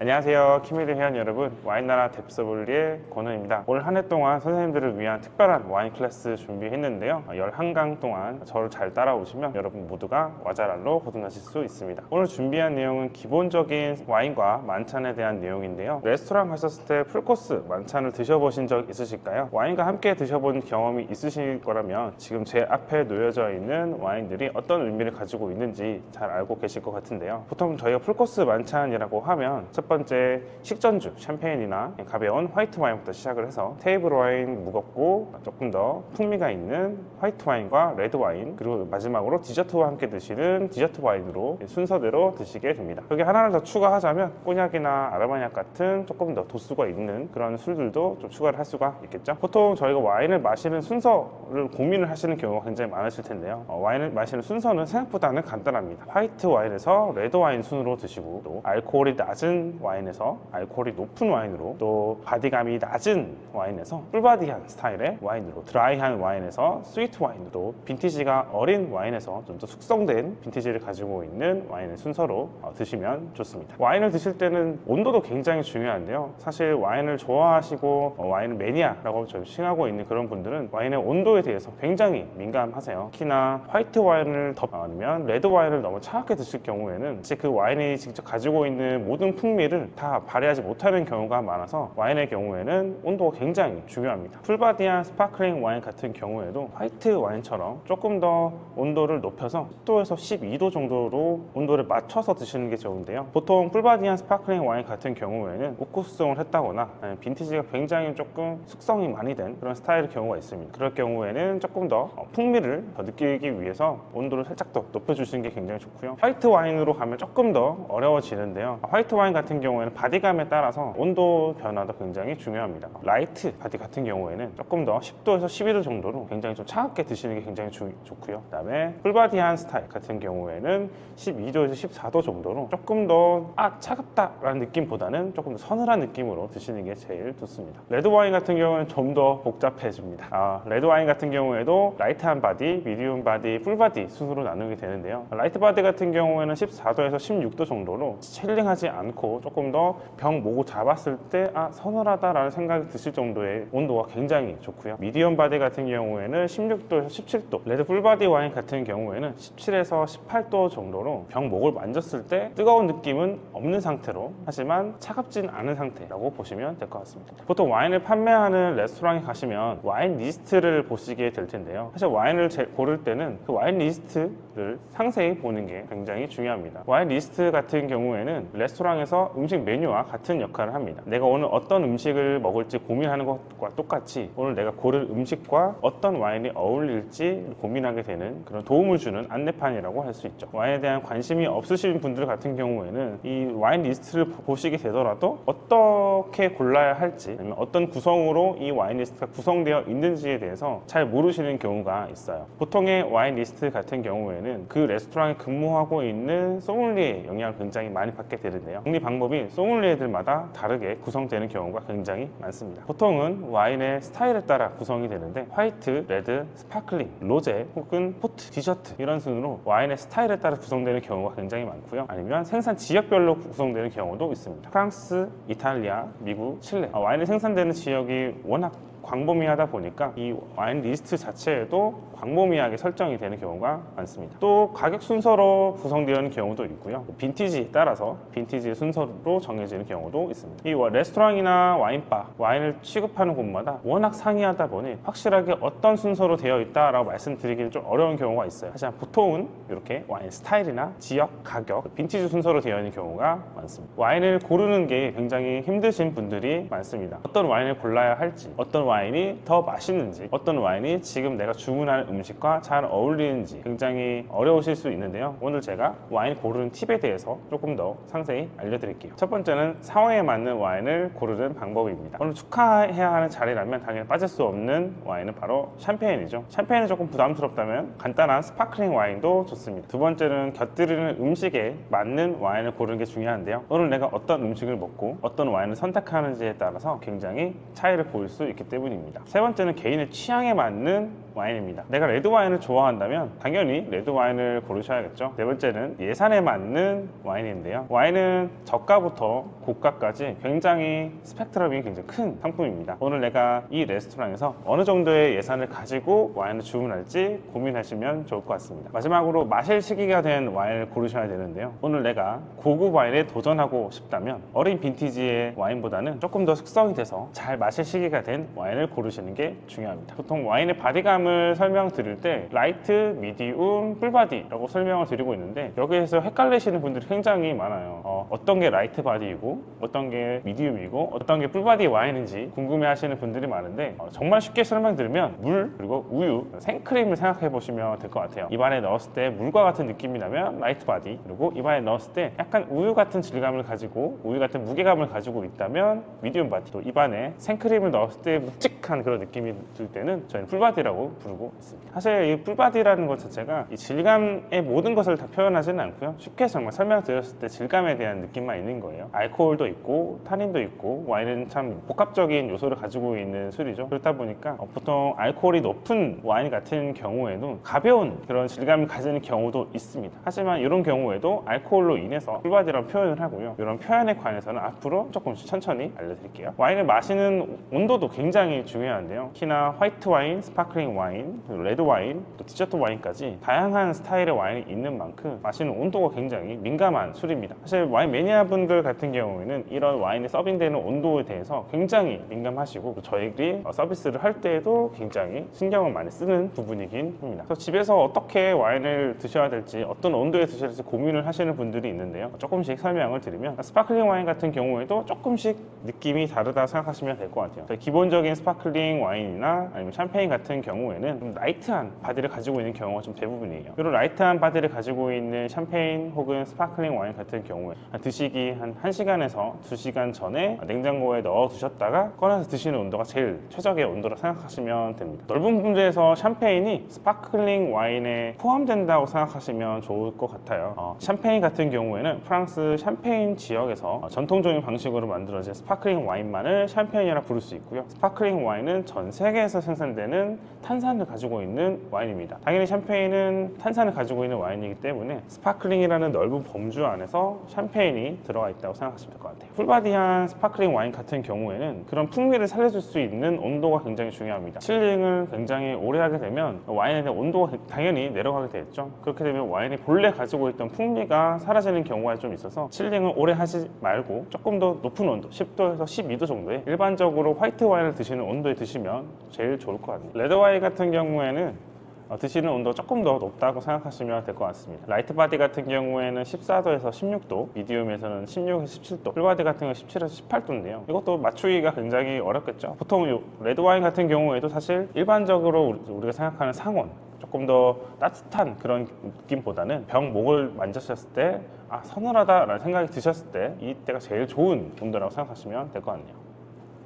안녕하세요. 키미드 회원 여러분. 와인나라 뎁스블리의 권은입니다. 올 한 해 동안 선생님들을 위한 특별한 와인 클래스 준비했는데요. 11강 동안 저를 잘 따라오시면 여러분 모두가 와자랄로 거듭나실 수 있습니다. 오늘 준비한 내용은 기본적인 와인과 만찬에 대한 내용인데요. 레스토랑 가셨을 때 풀코스 만찬을 드셔보신 적 있으실까요? 와인과 함께 드셔본 경험이 있으실 거라면 지금 제 앞에 놓여져 있는 와인들이 어떤 의미를 가지고 있는지 잘 알고 계실 것 같은데요. 보통 저희가 풀코스 만찬이라고 하면 첫 번째 식전주 샴페인이나 가벼운 화이트 와인부터 시작을 해서 테이블 와인 무겁고 조금 더 풍미가 있는 화이트 와인과 레드 와인 그리고 마지막으로 디저트와 함께 드시는 디저트 와인으로 순서대로 드시게 됩니다. 여기 하나를 더 추가하자면 꼬냑이나 아르마니악 같은 조금 더 도수가 있는 그런 술들도 좀 추가를 할 수가 있겠죠. 보통 저희가 와인을 마시는 순서를 고민을 하시는 경우가 굉장히 많으실 텐데요. 어, 와인을 마시는 순서는 생각보다는 간단합니다. 화이트 와인에서 레드 와인 순으로 드시고 또 알코올이 낮은 와인에서 알코올이 높은 와인으로 또 바디감이 낮은 와인에서 풀바디한 스타일의 와인으로 드라이한 와인에서 스위트 와인으로 빈티지가 어린 와인에서 좀 더 숙성된 빈티지를 가지고 있는 와인의 순서로 어, 드시면 좋습니다. 와인을 드실 때는 온도도 굉장히 중요한데요. 사실 와인을 좋아하시고 어, 와인 매니아라고 좀 칭하고 있는 그런 분들은 와인의 온도에 대해서 굉장히 민감하세요. 특히나 화이트 와인을 더 아니면 레드 와인을 너무 차갑게 드실 경우에는 그 와인이 직접 가지고 있는 모든 풍미 를 다 발휘하지 못하는 경우가 많아서 와인의 경우에는 온도가 굉장히 중요합니다. 풀바디한 스파클링 와인 같은 경우에도 화이트 와인처럼 조금 더 온도를 높여서 10도에서 12도 정도로 온도를 맞춰서 드시는 게 좋은데요. 보통 풀바디한 스파클링 와인 같은 경우에는 숙성을 했다거나 빈티지가 굉장히 조금 숙성이 많이 된 그런 스타일의 경우가 있습니다. 그럴 경우에는 조금 더 어, 풍미를 더 느끼기 위해서 온도를 살짝 더 높여주시는 게 굉장히 좋고요. 화이트 와인으로 가면 조금 더 어려워지는데요. 화이트 와인 같은 경우에는 바디감에 따라서 온도 변화도 굉장히 중요합니다. 라이트 바디 같은 경우에는 조금 더 10도에서 12도 정도로 굉장히 좀 차갑게 드시는 게 굉장히 주- 좋고요. 그 다음에 풀바디한 스타일 같은 경우에는 12도에서 14도 정도로 조금 더 아 차갑다 라는 느낌보다는 조금 더 서늘한 느낌으로 드시는 게 제일 좋습니다. 레드 와인 같은 경우는 좀 더 복잡해집니다. 아, 레드 와인 같은 경우에도 라이트한 바디, 미디움 바디, 풀바디 순으로 나누게 되는데요. 라이트 바디 같은 경우에는 14도에서 16도 정도로 칠링하지 않고 조금 더 병 모고 잡았을 때 아 서늘하다라는 생각이 드실 정도의 온도가 굉장히 좋고요. 미디엄 바디 같은 경우에는 16도에서 17도, 레드 풀바디 와인 같은 경우에는 17에서 18도 정도로 병 목을 만졌을 때 뜨거운 느낌은 없는 상태로 하지만 차갑진 않은 상태라고 보시면 될 것 같습니다. 보통 와인을 판매하는 레스토랑에 가시면 와인 리스트를 보시게 될 텐데요. 사실 와인을 제- 고를 때는 그 와인 리스트를 상세히 보는 게 굉장히 중요합니다. 와인 리스트 같은 경우에는 레스토랑에서 음식 메뉴와 같은 역할을 합니다. 내가 오늘 어떤 음식을 먹을지 고민하는 것과 똑같이 오늘 내가 고를 음식과 어떤 와인이 어울릴지 고민하게 되는 그런 도움을 주는 안내판이라고 할 수 있죠. 와인에 대한 관심이 없으신 분들 같은 경우에는 이 와인 리스트를 보- 보시게 되더라도 어떻게 골라야 할지 아니면 어떤 구성으로 이 와인 리스트가 구성되어 있는지에 대해서 잘 모르시는 경우가 있어요. 보통의 와인 리스트 같은 경우에는 그 레스토랑에 근무하고 있는 소믈리에 영향을 굉장히 많이 받게 되는데요. 정리 방법 이 소믈리에들마다 다르게 구성되는 경우가 굉장히 많습니다. 보통은 와인의 스타일에 따라 구성이 되는데 화이트, 레드, 스파클링, 로제 혹은 포트, 디저트 이런 순으로 와인의 스타일에 따라 구성되는 경우가 굉장히 많고요. 아니면 생산 지역별로 구성되는 경우도 있습니다. 프랑스, 이탈리아, 미국, 칠레 아, 와인이 생산되는 지역이 워낙 광범위하다 보니까 이 와인 리스트 자체에도 광범위하게 설정이 되는 경우가 많습니다. 또 가격 순서로 구성되는 경우도 있고요. 빈티지에 따라서 빈티지 순서로 정해지는 경우도 있습니다. 이 와- 레스토랑이나 와인바, 와인을 취급하는 곳마다 워낙 상이하다 보니 확실하게 어떤 순서로 되어 있다 라고 말씀드리기는 좀 어려운 경우가 있어요. 하지만 보통은 이렇게 와인 스타일이나 지역, 가격, 빈티지 순서로 되어 있는 경우가 많습니다. 와인을 고르는 게 굉장히 힘드신 분들이 많습니다. 어떤 와인을 골라야 할지, 어떤 와인이 더 맛있는지, 어떤 와인이 지금 내가 주문하는 음식과 잘 어울리는지 굉장히 어려우실 수 있는데요. 오늘 제가 와인 고르는 팁에 대해서 조금 더 상세히 알려드릴게요. 첫 번째는 상황에 맞는 와인을 고르는 방법입니다. 오늘 축하해야 하는 자리라면 당연히 빠질 수 없는 와인은 바로 샴페인이죠. 샴페인이 조금 부담스럽다면 간단한 스파클링 와인도 좋습니다. 두 번째는 곁들이는 음식에 맞는 와인을 고르는 게 중요한데요. 오늘 내가 어떤 음식을 먹고 어떤 와인을 선택하는지에 따라서 굉장히 차이를 보일 수 있기 때문입 니다. 부분입니다. 세 번째는 개인의 취향에 맞는 와인입니다. 내가 레드 와인을 좋아한다면 당연히 레드 와인을 고르셔야겠죠. 네 번째는 예산에 맞는 와인인데요. 와인은 저가부터 고가까지 굉장히 스펙트럼이 굉장히 큰 상품입니다. 오늘 내가 이 레스토랑에서 어느 정도의 예산을 가지고 와인을 주문할지 고민하시면 좋을 것 같습니다. 마지막으로 마실 시기가 된 와인을 고르셔야 되는데요. 오늘 내가 고급 와인에 도전하고 싶다면 어린 빈티지의 와인보다는 조금 더 숙성이 돼서 잘 마실 시기가 된 와인 을 고르시는 게 중요합니다. 보통 와인의 바디감을 설명드릴 때 라이트, 미디움, 풀바디라고 설명을 드리고 있는데 여기에서 헷갈리시는 분들이 굉장히 많아요. 어, 떤게 라이트 바디이고 어떤 게 미디움이고 어떤 게 풀바디 와인인지 궁금해하시는 분들이 많은데 어, 정말 쉽게 설명드리면 물 그리고 우유, 생크림을 생각해 보시면 될 것 같아요. 입안에 넣었을 때 물과 같은 느낌이 나면 라이트 바디 그리고 입안에 넣었을 때 약간 우유 같은 질감을 가지고 우유 같은 무게감을 가지고 있다면 미디움 바디 또 입안에 생크림을 넣었을 때 묵직한 그런 느낌이 들 때는 저희는 풀바디라고 부르고 있습니다. 사실 이 풀바디라는 것 자체가 이 질감의 모든 것을 다 표현하지는 않고요. 쉽게 정말 설명드렸을 때 질감에 대한 느낌만 있는 거예요. 알코올도 있고 타닌도 있고 와인은 참 복합적인 요소를 가지고 있는 술이죠. 그렇다 보니까 어, 보통 알코올이 높은 와인 같은 경우에는 가벼운 그런 질감을 가지는 경우도 있습니다. 하지만 이런 경우에도 알코올로 인해서 풀바디라고 표현을 하고요. 이런 표현에 관해서는 앞으로 조금씩 천천히 알려드릴게요. 와인을 마시는 온도도 굉장히 중요한데요. 특히나 화이트 와인, 스파클링 와인, 그리고 레드 와인, 또 디저트 와인까지 다양한 스타일의 와인이 있는 만큼 마시는 온도가 굉장히 민감한 술입니다. 사실 와인 매니아분들 같은 경우에는 이런 와인이 서빙되는 온도에 대해서 굉장히 민감하시고 또 저희들이 어, 서비스를 할 때에도 굉장히 신경을 많이 쓰는 부분이긴 합니다. 그래서 집에서 어떻게 와인을 드셔야 될지 어떤 온도에 드셔야 될지 고민을 하시는 분들이 있는데요. 조금씩 설명을 드리면 스파클링 와인 같은 경우에도 조금씩 느낌이 다르다 생각하시면 될 것 같아요. 저희 기본적인 스파클링 와인이나 아니면 샴페인 같은 경우에는 좀 라이트한 바디를 가지고 있는 경우가 좀 대부분이에요. 이런 라이트한 바디를 가지고 있는 샴페인 혹은 스파클링 와인 같은 경우에 드시기 한 1시간에서 2시간 전에 냉장고에 넣어 두셨다가 꺼내서 드시는 온도가 제일 최적의 온도라 생각하시면 됩니다. 넓은 분야에서 샴페인이 스파클링 와인에 포함된다고 생각하시면 좋을 것 같아요. 어, 샴페인 같은 경우에는 프랑스 샴페인 지역에서 어, 전통적인 방식으로 만들어진 스파클링 와인만을 샴페인이라 부를 수 있고요. 스파클링 와인은 전 세계에서 생산되는 탄산을 가지고 있는 와인입니다. 당연히 샴페인은 탄산을 가지고 있는 와인이기 때문에 스파클링이라는 넓은 범주 안에서 샴페인이 들어가 있다고 생각하시면 될 것 같아요. 풀바디한 스파클링 와인 같은 경우에는 그런 풍미를 살려줄 수 있는 온도가 굉장히 중요합니다. 칠링을 굉장히 오래 하게 되면 와인에 대한 온도가 당연히 내려가게 되겠죠. 그렇게 되면 와인이 본래 가지고 있던 풍미가 사라지는 경우가 좀 있어서 칠링을 오래 하지 말고 조금 더 높은 온도, 10도에서 12도 정도에 일반적으로 화이트 와인을 드시는 온도에 드시면 제일 좋을 것 같아요. 레드 와인 같은 경우에는 어, 드시는 온도가 조금 더 높다고 생각하시면 될 것 같습니다. 라이트 바디 같은 경우에는 14도에서 16도, 미디움에서는 16에서 17도, 풀바디 같은 경우는 17에서 18도인데요. 이것도 맞추기가 굉장히 어렵겠죠. 보통 요 레드 와인 같은 경우에도 사실 일반적으로 우리- 우리가 생각하는 상온, 조금 더 따뜻한 그런 느낌보다는 병 목을 만졌을 때 아, 서늘하다라는 생각이 드셨을 때 이때가 제일 좋은 온도라고 생각하시면 될 것 같네요.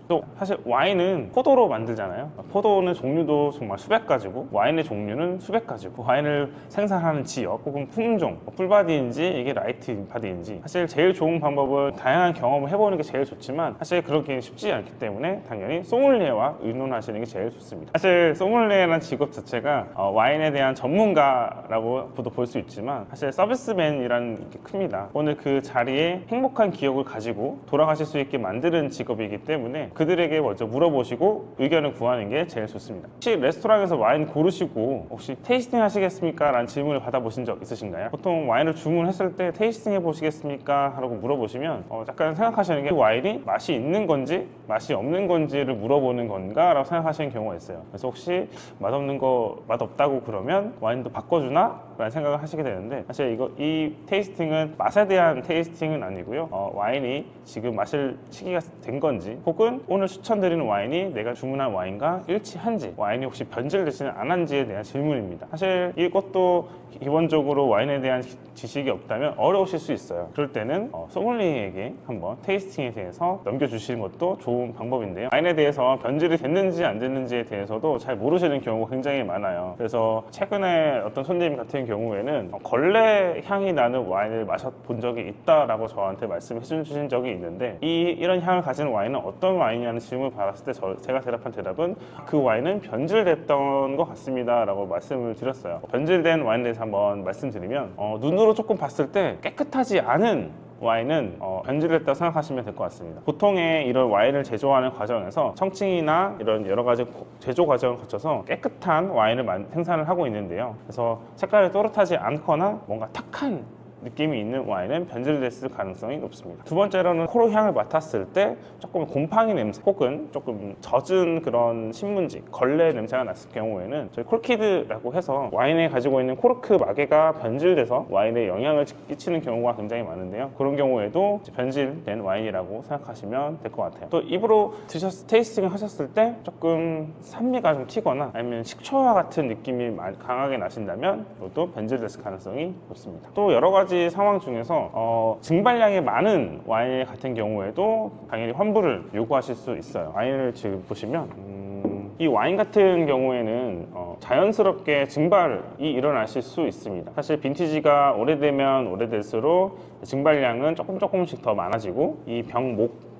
또 사실 와인은 포도로 만들잖아요. 포도는 종류도 정말 수백 가지고 와인의 종류는 수백 가지고 와인을 생산하는 지역 혹은 품종, 뭐 풀바디인지 이게 라이트 바디인지 사실 제일 좋은 방법은 다양한 경험을 해보는 게 제일 좋지만 사실 그렇게 쉽지 않기 때문에 당연히 소믈리에와 의논하시는 게 제일 좋습니다. 사실 소믈리에라는 직업 자체가 어, 와인에 대한 전문가라고도 볼 수 있지만 사실 서비스맨이라는 게 큽니다. 오늘 그 자리에 행복한 기억을 가지고 돌아가실 수 있게 만드는 직업이기 때문에 그들에게 먼저 물어보시고 의견을 구하는 게 제일 좋습니다. 혹시 레스토랑에서 와인 고르시고 혹시 테이스팅 하시겠습니까? 라는 질문을 받아보신 적 있으신가요? 보통 와인을 주문했을 때 테이스팅 해보시겠습니까? 하고 물어보시면 어, 약간 생각하시는 게그 와인이 맛이 있는 건지 맛이 없는 건지를 물어보는 건가? 라고 생각하시는 경우가 있어요. 그래서 혹시 맛없는 거 맛없다고 그러면 와인도 바꿔주나? 라는 생각을 하시게 되는데 사실 이거 이 테이스팅은 맛에 대한 테이스팅은 아니고요. 어, 와인이 지금 마실 시기가 된 건지 혹은 오늘 추천드리는 와인이 내가 주문한 와인과 일치한지 와인이 혹시 변질되지는 않은지에 대한 질문입니다. 사실 이것도 기본적으로 와인에 대한 지- 지식이 없다면 어려우실 수 있어요. 그럴 때는 어, 소믈리에게 한번 테이스팅에 대해서 넘겨주시는 것도 좋은 방법인데요. 와인에 대해서 변질이 됐는지 안 됐는지에 대해서도 잘 모르시는 경우가 굉장히 많아요. 그래서 최근에 어떤 손님 같은 경우에는 어, 걸레 향이 나는 와인을 마셔본 적이 있다라고 저한테 말씀해 주신 적이 있는데 이 이런 향을 가진 와인은 어떤 와인 이냐는 질문을 받았을 때 저- 제가 대답한 대답은 그 와인은 변질됐던 것 같습니다 라고 말씀을 드렸어요. 변질된 와인에 대해서 한번 말씀드리면 어, 눈으로 조금 봤을 때 깨끗하지 않은 와인은 어, 변질됐다고 생각하시면 될 것 같습니다. 보통의 이런 와인을 제조하는 과정에서 청칭이나 이런 여러 가지 고- 제조 과정을 거쳐서 깨끗한 와인을 만- 생산을 하고 있는데요. 그래서 색깔이 또렷하지 않거나 뭔가 탁한 느낌이 있는 와인은 변질됐을 가능성이 높습니다. 두 번째로는 코로 향을 맡았을 때 조금 곰팡이 냄새 혹은 조금 젖은 그런 신문지, 걸레 냄새가 났을 경우에는 저희 콜키드라고 해서 와인에 가지고 있는 코르크 마개가 변질돼서 와인에 영향을 끼치는 경우가 굉장히 많은데요. 그런 경우에도 변질된 와인이라고 생각하시면 될 것 같아요. 또 입으로 드셨 테이스팅을 하셨을 때 조금 산미가 좀 튀거나 아니면 식초와 같은 느낌이 강하게 나신다면 이것도 변질됐을 가능성이 높습니다. 또 여러 가지 상황 중에서 어, 증발량이 많은 와인 같은 경우에도 당연히 환불을 요구하실 수 있어요. 와인을 지금 보시면 음, 이 와인 같은 경우에는 어, 자연스럽게 증발이 일어나실 수 있습니다. 사실 빈티지가 오래되면 오래될수록 증발량은 조금 조금씩 더 많아지고 이 병목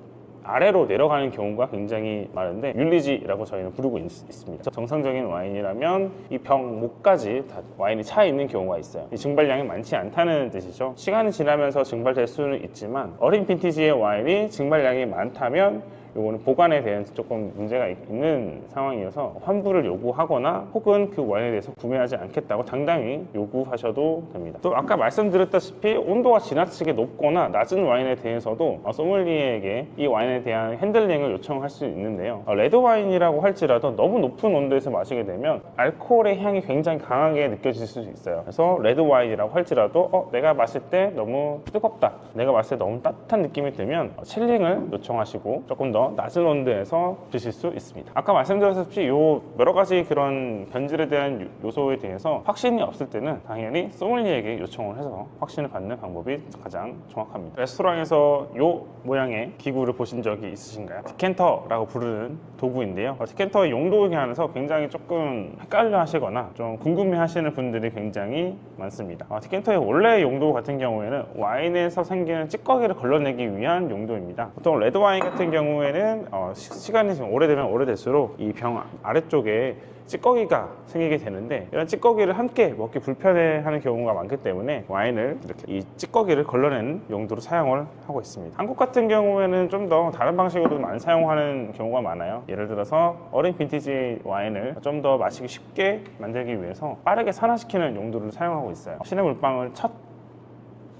아래로 내려가는 경우가 굉장히 많은데 율리지라고 저희는 부르고 있, 습니다 정상적인 와인이라면 이 병 목까지 다 와인이 차 있는 경우가 있어요. 이 증발량이 많지 않다는 뜻이죠. 시간이 지나면서 증발될 수는 있지만 어린 빈티지의 와인이 증발량이 많다면 요거는 보관에 대한 조금 문제가 있- 있는 상황이어서 환불을 요구하거나 혹은 그 와인에 대해서 구매하지 않겠다고 당당히 요구하셔도 됩니다. 또 아까 말씀드렸다시피 온도가 지나치게 높거나 낮은 와인에 대해서도 어, 소믈리에에게 이 와인에 대한 핸들링을 요청할 수 있는데요. 어, 레드 와인이라고 할지라도 너무 높은 온도에서 마시게 되면 알코올의 향이 굉장히 강하게 느껴질 수 있어요. 그래서 레드 와인이라고 할지라도 어, 내가 마실 때 너무 뜨겁다. 내가 마실 때 너무 따뜻한 느낌이 들면 어, 칠링을 요청하시고 조금 더 낮은 온도에서 드실 수 있습니다. 아까 말씀드렸다시피 요 여러 가지 그런 변질에 대한 요- 요소에 대해서 확신이 없을 때는 당연히 소믈리에게 요청을 해서 확신을 받는 방법이 가장 정확합니다. 레스토랑에서 요 모양의 기구를 보신 적이 있으신가요? 디켄터라고 부르는 도구인데요. 어, 디켄터의 용도에 관해서 굉장히 조금 헷갈려 하시거나 좀 궁금해 하시는 분들이 굉장히 많습니다. 어, 디켄터의 원래 용도 같은 경우에는 와인에서 생기는 찌꺼기를 걸러내기 위한 용도입니다. 보통 레드 와인 같은 경우에 는 어, 시, 간이 좀 오래되면 오래될수록 이 병 아래쪽에 찌꺼기가 생기게 되는데 이런 찌꺼기를 함께 먹기 불편해하는 경우가 많기 때문에 와인을 이렇게 이 찌꺼기를 걸러내는 용도로 사용을 하고 있습니다. 한국 같은 경우에는 좀 더 다른 방식으로 많이 사용하는 경우가 많아요. 예를 들어서 어린 빈티지 와인을 좀 더 마시기 쉽게 만들기 위해서 빠르게 산화시키는 용도를 사용하고 있어요. 신의 물방울 첫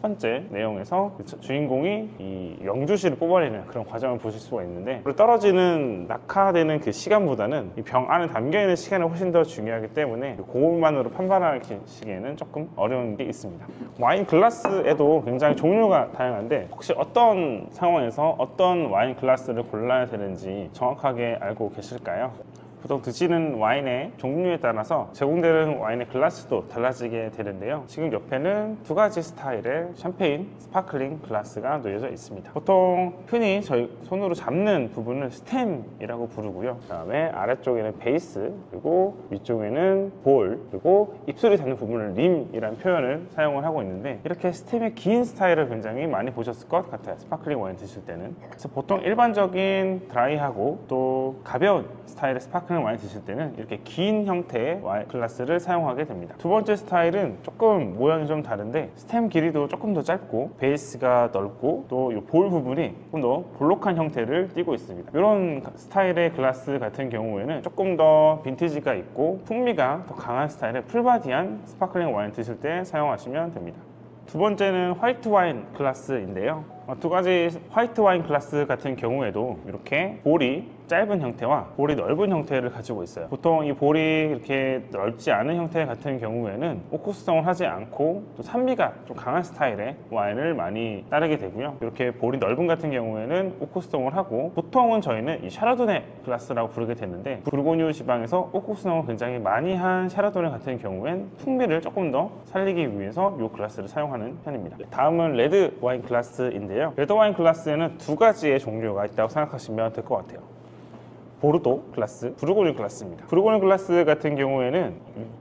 번째 내용에서 그 주인공이 이 영주시를 뽑아내는 그런 과정을 보실 수가 있는데 떨어지는 낙하되는 그 시간보다는 이 병 안에 담겨 있는 시간이 훨씬 더 중요하기 때문에 그것만으로 판단하시기에는 조금 어려운 게 있습니다. 와인 글라스에도 굉장히 종류가 다양한데 혹시 어떤 상황에서 어떤 와인 글라스를 골라야 되는지 정확하게 알고 계실까요? 보통 드시는 와인의 종류에 따라서 제공되는 와인의 글라스도 달라지게 되는데요. 지금 옆에는 두 가지 스타일의 샴페인 스파클링 글라스가 놓여져 있습니다. 보통 흔히 저희 손으로 잡는 부분을 스템이라고 부르고요. 그 다음에 아래쪽에는 베이스 그리고 위쪽에는 볼 그리고 입술이 닿는 부분을 림이라는 표현을 사용을 하고 있는데 이렇게 스템의 긴 스타일을 굉장히 많이 보셨을 것 같아요. 스파클링 와인 드실 때는. 그래서 보통 일반적인 드라이하고 또 가벼운 스타일의 스파클링 와인 드실 때는 이렇게 긴 형태의 와인 글라스를 사용하게 됩니다. 두 번째 스타일은 조금 모양이 좀 다른데 스템 길이도 조금 더 짧고 베이스가 넓고 또이볼 부분이 조금 더 볼록한 형태를 띠고 있습니다. 이런 스타일의 글라스 같은 경우에는 조금 더 빈티지가 있고 풍미가 더 강한 스타일의 풀바디한 스파클링 와인 드실 때 사용하시면 됩니다. 두 번째는 화이트 와인 클래스인데요. 어, 두 가지 화이트 와인 클래스 같은 경우에도 이렇게 볼이 짧은 형태와 볼이 넓은 형태를 가지고 있어요. 보통 이 볼이 이렇게 넓지 않은 형태 같은 경우에는 오쿠스성을 하지 않고 또 산미가 좀 강한 스타일의 와인을 많이 따르게 되고요. 이렇게 볼이 넓은 같은 경우에는 오쿠스성을 하고 보통은 저희는 이 샤라도네 글라스라고 부르게 되는데 부르고뉴 지방에서 오쿠스성을 굉장히 많이 한 샤라도네 같은 경우엔 풍미를 조금 더 살리기 위해서 이 글라스를 사용하는 편입니다. 다음은 레드 와인 글라스인데요. 레드 와인 글라스에는 두 가지의 종류가 있다고 생각하시면 될 것 같아요. 보르도 글라스, 부르고뉴 글라스입니다. 부르고뉴 글라스 같은 경우에는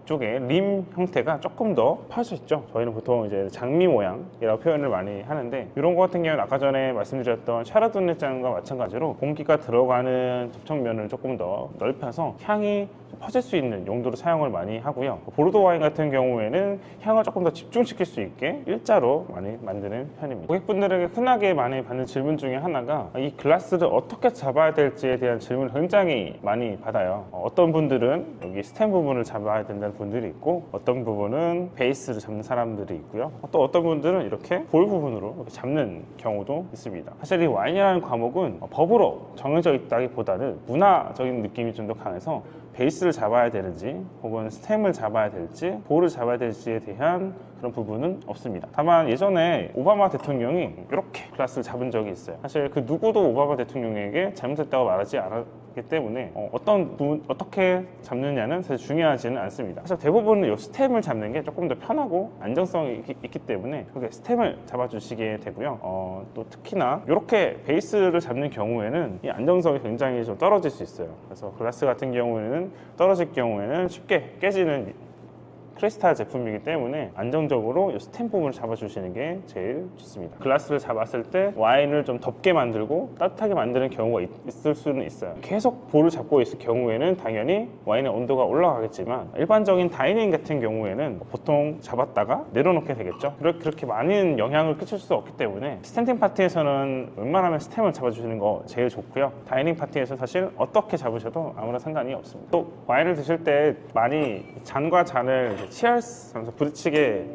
이쪽에 림 형태가 조금 더 파져 있죠. 저희는 보통 이제 장미 모양이라고 표현을 많이 하는데 이런 거 같은 경우는 아까 전에 말씀드렸던 샤라도네 잔과 마찬가지로 공기가 들어가는 접촉면을 조금 더 넓혀서 향이 좀 퍼질 수 있는 용도로 사용을 많이 하고요. 보르도 와인 같은 경우에는 향을 조금 더 집중시킬 수 있게 일자로 많이 만드는 편입니다. 고객분들에게 흔하게 많이 받는 질문 중에 하나가 이 글라스를 어떻게 잡아야 될지에 대한 질문을 굉장히 많이 받아요. 어, 어떤 분들은 여기 스템 부분을 잡아야 된다는 분들이 있고 어떤 부분은 베이스를 잡는 사람들이 있고요. 또 어떤 분들은 이렇게 볼 부분으로 이렇게 잡는 경우도 있습니다. 사실 이 와인이라는 과목은 어, 법으로 정해져 있다기보다는 문화적인 느낌이 좀 더 강해서 베이스를 잡아야 되는지 혹은 스템을 잡아야 될지 볼을 잡아야 될지에 대한 그런 부분은 없습니다. 다만 예전에 오바마 대통령이 이렇게 클래스를 잡은 적이 있어요. 사실 그 누구도 오바마 대통령에게 잘못했다고 말하지 않았기 때문에 어, 떤 부분 어떻게 잡느냐는 사실 중요하지는 않습니다. 사실 대부분은 이 스템을 잡는 게 조금 더 편하고 안정성이 있기, 있기 때문에 그렇게 스템을 잡아주시게 되고요. 어, 또 특히나 이렇게 베이스를 잡는 경우에는 이 안정성이 굉장히 좀 떨어질 수 있어요. 그래서 글라스 같은 경우에는 떨어질 경우에는 쉽게 깨지는 크리스탈 제품이기 때문에 안정적으로 이 스템 부분을 잡아주시는 게 제일 좋습니다. 글라스를 잡았을 때 와인을 좀 덥게 만들고 따뜻하게 만드는 경우가 있, 을 수는 있어요. 계속 볼을 잡고 있을 경우에는 당연히 와인의 온도가 올라가겠지만 일반적인 다이닝 같은 경우에는 보통 잡았다가 내려놓게 되겠죠. 그렇게, 그렇게 많은 영향을 끼칠 수 없기 때문에 스탠딩 파티에서는 웬만하면 스템을 잡아주시는 거 제일 좋고요. 다이닝 파티에서 사실 어떻게 잡으셔도 아무런 상관이 없습니다. 또 와인을 드실 때 많이 잔과 잔을 이제 치얼스 하면서 부딪히게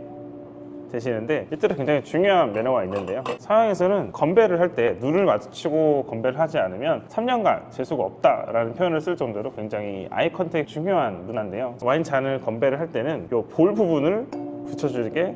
되시는데 이때도 굉장히 중요한 매너가 있는데요. 서양에서는 건배를 할 때 눈을 마주치고 건배를 하지 않으면 3년간 재수가 없다라는 표현을 쓸 정도로 굉장히 아이 컨택이 중요한 문화인데요. 와인 잔을 건배를 할 때는 이 볼 부분을 붙여주는 게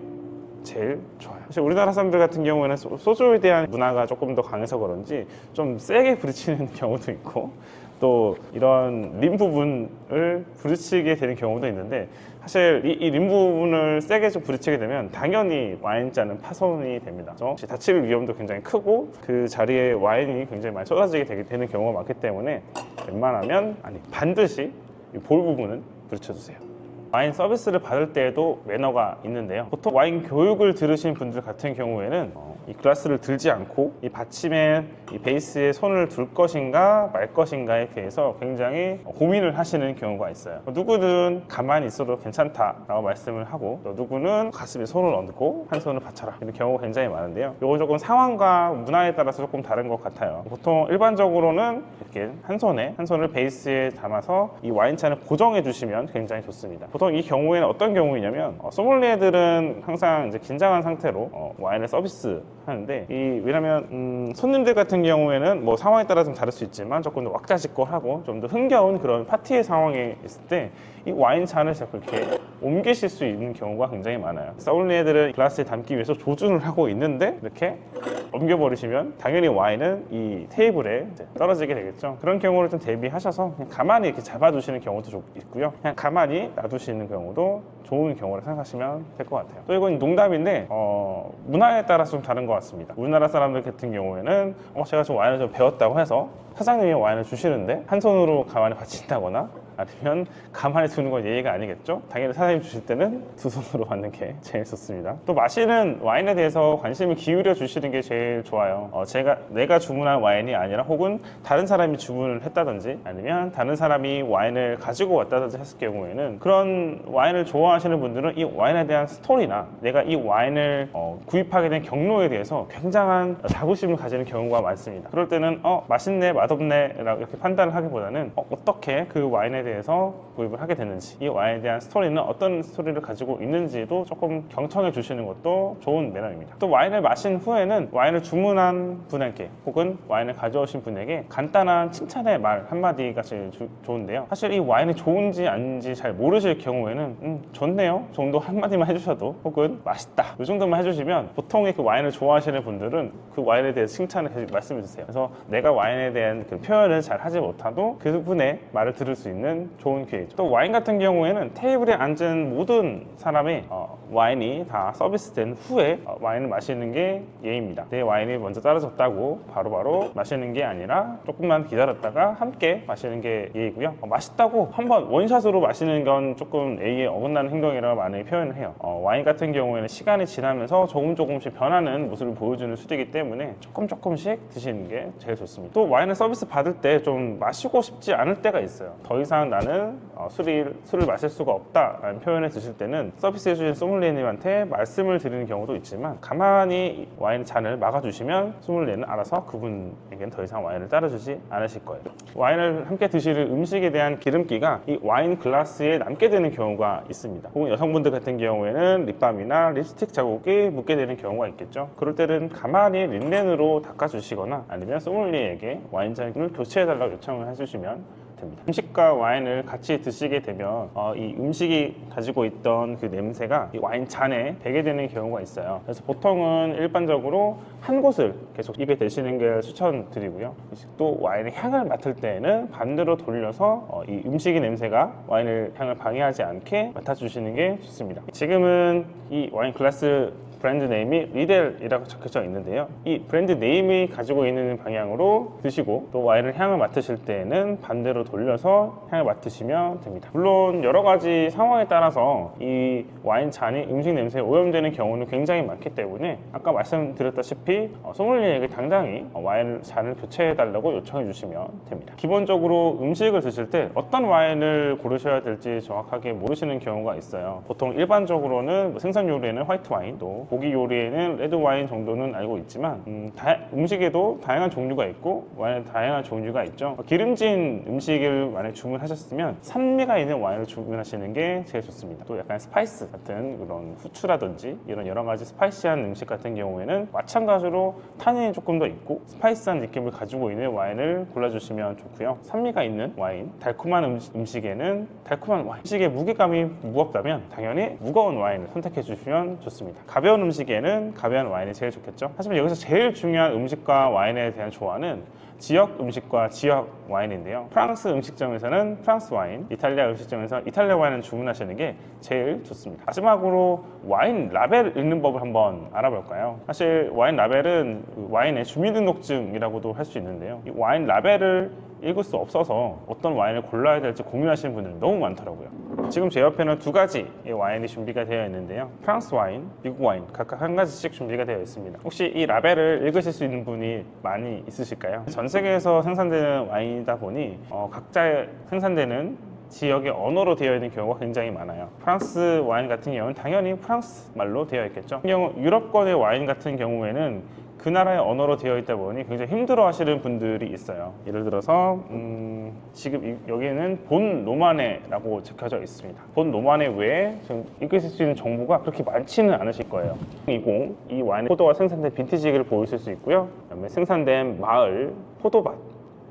제일 좋아요. 사실 우리나라 사람들 같은 경우에는 소- 소주에 대한 문화가 조금 더 강해서 그런지 좀 세게 부딪히는 경우도 있고 또 이런 림 부분을 부딪히게 되는 경우도 있는데 사실 이, 이 림 부분을 세게 좀 부딪히게 되면 당연히 와인잔은 파손이 됩니다. 그래서 다칠 위험도 굉장히 크고 그 자리에 와인이 굉장히 많이 쏟아지게 되게 되는 경우가 많기 때문에 웬만하면 아니 반드시 이볼 부분은 부딪혀주세요. 와인 서비스를 받을 때에도 매너가 있는데요. 보통 와인 교육을 들으신 분들 같은 경우에는 어, 이 글라스를 들지 않고 이 받침에 이 베이스에 손을 둘 것인가 말 것인가에 대해서 굉장히 고민을 하시는 경우가 있어요. 누구는 가만히 있어도 괜찮다 라고 말씀을 하고 또 누구는 가슴에 손을 얹고 한 손을 받쳐라 이런 경우가 굉장히 많은데요. 이거 조금 상황과 문화에 따라서 조금 다른 것 같아요. 보통 일반적으로는 이렇게 한 손에 한 손을 베이스에 담아서 이 와인잔을 고정해 주시면 굉장히 좋습니다. 보통 이 경우에는 어떤 경우이냐면 어, 소믈리에들은 항상 이제 긴장한 상태로 어, 와인을 서비스 하는데 이 왜냐면 음, 손님들 같은 경우에는 뭐 상황에 따라 좀 다를 수 있지만 조금 더 왁자지껄하고 좀 더 흥겨운 그런 파티의 상황에 있을 때 이 와인 자꾸 이렇게 옮기실 수 있는 경우가 굉장히 많아요. 소믈리에들은 글라스에 담기 위해서 조준을 하고 있는데 이렇게 옮겨버리시면 당연히 와인은 이 테이블에 떨어지게 되겠죠. 그런 경우를 좀 대비하셔서 그냥 가만히 이렇게 잡아두시는 경우도 좀 있고요. 그냥 가만히 놔두시는 경우도 좋은 경우라 생각하시면 될 것 같아요. 또 이건 농담인데 어, 문화에 따라서 좀 다른 것 같습니다. 우리나라 사람들 같은 경우에는 어, 제가 좀 와인을 좀 배웠다고 해서 사장님이 와인을 주시는데 한 손으로 가만히 받친다거나 아니면 가만히 두는 건 예의가 아니겠죠? 당연히 사장님 주실 때는 두 손으로 받는 게 제일 좋습니다. 또 마시는 와인에 대해서 관심을 기울여 주시는 게 제일 좋아요. 어, 제가 내가 주문한 와인이 아니라 혹은 다른 사람이 주문을 했다든지 아니면 다른 사람이 와인을 가지고 왔다든지 했을 경우에는 그런 와인을 좋아하시는 분들은 이 와인에 대한 스토리나 내가 이 와인을 어, 구입하게 된 경로에 대해서 굉장한 자부심을 가지는 경우가 많습니다. 그럴 때는 어 맛있네 맛없네 라고 이렇게 판단을 하기보다는 어, 어떻게 그 와인에 대해서 대해서 구입을 하게 됐는지 이 와인에 대한 스토리는 어떤 스토리를 가지고 있는지도 조금 경청해 주시는 것도 좋은 매너입니다. 또 와인을 마신 후에는 와인을 주문한 분에게 혹은 와인을 가져오신 분에게 간단한 칭찬의 말 한마디가 제일 주- 좋은데요. 사실 이 와인이 좋은지 아닌지 잘 모르실 경우에는 음, 좋네요 정도 한마디만 해주셔도 혹은 맛있다 이 정도만 해주시면 보통의 그 와인을 좋아하시는 분들은 그 와인에 대해서 칭찬을 말씀해 주세요. 그래서 내가 와인에 대한 그 표현을 잘 하지 못하도 그분의 말을 들을 수 있는 좋은 기회죠. 또 와인 같은 경우에는 테이블에 앉은 모든 사람이 어, 와인이 다 서비스된 후에 어, 와인을 마시는 게 예입니다. 내 와인이 먼저 따라졌다고 바로 바로 마시는 게 아니라 조금만 기다렸다가 함께 마시는 게 예이고요. 어, 맛있다고 한번 원샷으로 마시는 건 조금 예의에 어긋나는 행동이라고 많이 표현을 해요. 어, 와인 같은 경우에는 시간이 지나면서 조금 조금씩 변하는 모습을 보여주는 술이기 때문에 조금 조금씩 드시는 게 제일 좋습니다. 또 와인을 서비스 받을 때 좀 마시고 싶지 않을 때가 있어요. 더 이상 나는 어, 술이, 술을 마실 수가 없다라는 표현을 드실 때는 서비스해 주신 소믈리에님한테 말씀을 드리는 경우도 있지만 가만히 와인 잔을 막아주시면 소믈리에는 알아서 그분에게는 더 이상 와인을 따라주지 않으실 거예요. 와인을 함께 드실 음식에 대한 기름기가 이 와인 글라스에 남게 되는 경우가 있습니다. 혹은 여성분들 같은 경우에는 립밤이나 립스틱 자국이 묻게 되는 경우가 있겠죠. 그럴 때는 가만히 린넨으로 닦아주시거나 아니면 소믈리에에게 와인잔을 교체해달라고 요청을 해주시면 됩니다. 음식과 와인을 같이 드시게 되면 어, 이 음식이 가지고 있던 그 냄새가 이 와인 잔에 배게 되는 경우가 있어요. 그래서 보통은 일반적으로 한 곳을 계속 입에 대시는 걸 추천드리고요. 또 와인의 향을 맡을 때에는 반대로 돌려서 어, 이 음식의 냄새가 와인의 향을 방해하지 않게 맡아주시는 게 좋습니다. 지금은 이 와인 글라스 브랜드 네임이 리델이라고 적혀져 있는데요. 이 브랜드 네임이 가지고 있는 방향으로 드시고 또 와인을 향을 맡으실 때에는 반대로 돌려서 향을 맡으시면 됩니다. 물론 여러 가지 상황에 따라서 이 와인 잔이 음식 냄새에 오염되는 경우는 굉장히 많기 때문에 아까 말씀드렸다시피 어, 소믈리에에게 당당히 어, 와인 잔을 교체해 달라고 요청해 주시면 됩니다. 기본적으로 음식을 드실 때 어떤 와인을 고르셔야 될지 정확하게 모르시는 경우가 있어요. 보통 일반적으로는 뭐 생선 요리에는 화이트 와인, 또 고기 요리에는 레드 와인 정도는 알고 있지만 음, 다- 음식에도 다양한 종류가 있고 와인에 다양한 종류가 있죠. 기름진 음식을 만약 주문하셨으면 산미가 있는 와인을 주문하시는 게 제일 좋습니다. 또 약간 스파이스 같은 그런 후추라든지 이런 여러 가지 스파이시한 음식 같은 경우에는 마찬가지로 탄닌이 조금 더 있고 스파이스한 느낌을 가지고 있는 와인을 골라주시면 좋고요. 산미가 있는 와인, 달콤한 음식, 음식에는 달콤한 와인. 음식의 무게감이 무겁다면 당연히 무거운 와인을 선택해 주시면 좋습니다. 가벼운 음식에는 가벼운 와인이 제일 좋겠죠. 하지만 여기서 제일 중요한 음식과 와인에 대한 조화는 지역 음식과 지역 와인인데요. 프랑스 음식점에서는 프랑스 와인, 이탈리아 음식점에서 이탈리아 와인을 주문하시는 게 제일 좋습니다. 마지막으로 와인 라벨 읽는 법을 한번 알아볼까요? 사실 와인 라벨은 그 와인의 주민등록증이라고도 할 수 있는데요. 이 와인 라벨을 읽을 수 없어서 어떤 와인을 골라야 될지 고민하시는 분들이 너무 많더라고요. 지금 제 옆에는 두 가지의 와인이 준비가 되어 있는데요. 프랑스 와인, 미국 와인 각각 한 가지씩 준비가 되어 있습니다. 혹시 이 라벨을 읽으실 수 있는 분이 많이 있으실까요? 전 세계에서 생산되는 와인이다 보니 어, 각자 생산되는 지역의 언어로 되어 있는 경우가 굉장히 많아요. 프랑스 와인 같은 경우는 당연히 프랑스 말로 되어 있겠죠. 유럽권의 와인 같은 경우에는 그 나라의 언어로 되어 있다 보니 굉장히 힘들어 하시는 분들이 있어요. 예를 들어서 음, 지금 이- 여기에는 본 로마네라고 적혀져 있습니다. 본 로마네 외에 지금 읽으실 수 있는 정보가 그렇게 많지는 않으실 거예요. 20, 이 와인의 포도가 생산된 빈티지를 보실 수 있고요. 그다음에 생산된 마을, 포도밭,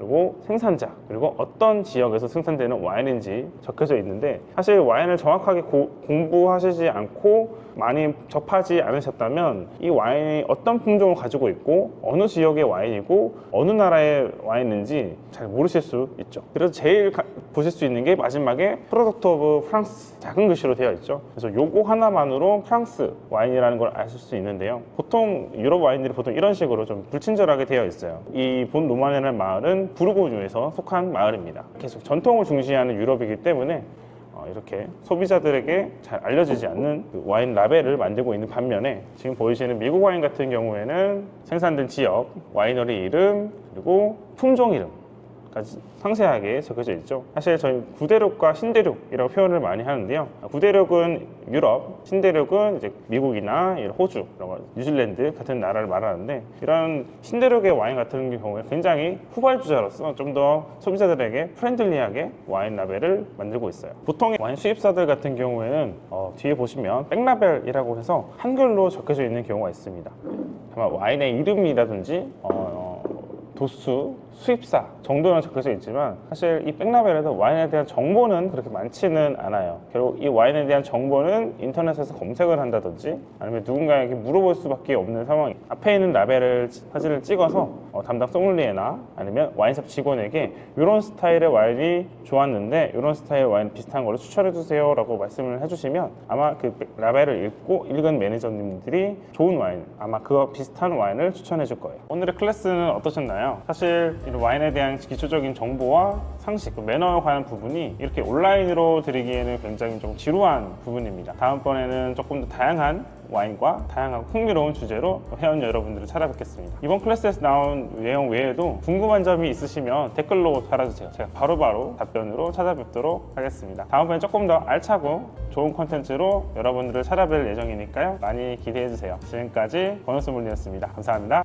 그리고 생산자 그리고 어떤 지역에서 생산되는 와인인지 적혀져 있는데 사실 와인을 정확하게 고- 공부하시지 않고 많이 접하지 않으셨다면 이 와인이 어떤 품종을 가지고 있고 어느 지역의 와인이고 어느 나라의 와인인지 잘 모르실 수 있죠. 그래서 제일 가- 보실 수 있는 게 마지막에 프로덕트 오브 프랑스 작은 글씨로 되어 있죠. 그래서 요거 하나만으로 프랑스 와인이라는 걸 아실 수 있는데요. 보통 유럽 와인들이 보통 이런 식으로 좀 불친절하게 되어 있어요. 이본 노마네라는 마을은 부르고뉴에서 속한 마을입니다. 계속 전통을 중시하는 유럽이기 때문에 어, 이렇게 소비자들에게 잘 알려지지 않는 그 와인 라벨을 만들고 있는 반면에 지금 보이시는 미국 와인 같은 경우에는 생산된 지역, 와이너리 이름, 그리고 품종 이름 까지 상세하게 적혀져 있죠. 사실 저희 구대륙과 신대륙이라고 표현을 많이 하는데요. 구대륙은 유럽, 신대륙은 이제 미국이나 호주, 뉴질랜드 같은 나라를 말하는데 이런 신대륙의 와인 같은 경우에 굉장히 후발주자로서 좀 더 소비자들에게 프렌들리하게 와인 라벨을 만들고 있어요. 보통 와인 수입사들 같은 경우에는 어, 뒤에 보시면 백라벨이라고 해서 한글로 적혀져 있는 경우가 있습니다. 다만 와인의 이름이라든지 어, 도수, 수입사 정도는 적혀져 있지만 사실 이 백라벨에도 와인에 대한 정보는 그렇게 많지는 않아요. 결국 이 와인에 대한 정보는 인터넷에서 검색을 한다든지 아니면 누군가에게 물어볼 수밖에 없는 상황. 앞에 있는 라벨을 사진을 찍어서 어, 담당 소믈리에나 아니면 와인샵 직원에게 이런 스타일의 와인이 좋았는데 이런 스타일 와인 비슷한 거를 추천해 주세요 라고 말씀을 해주시면 아마 그 라벨을 읽고 읽은 매니저님들이 좋은 와인 아마 그거 비슷한 와인을 추천해 줄 거예요. 오늘의 클래스는 어떠셨나요? 사실 이런 와인에 대한 기초적인 정보와 상식, 그 매너에 관한 부분이 이렇게 온라인으로 드리기에는 굉장히 좀 지루한 부분입니다. 다음번에는 조금 더 다양한 와인과 다양하고 흥미로운 주제로 회원 여러분들을 찾아뵙겠습니다. 이번 클래스에서 나온 내용 외에도 궁금한 점이 있으시면 댓글로 달아주세요. 제가 바로바로 답변으로 찾아뵙도록 하겠습니다. 다음번에 조금 더 알차고 좋은 컨텐츠로 여러분들을 찾아뵐 예정이니까요. 많이 기대해주세요. 지금까지 권호수물리였습니다. 감사합니다.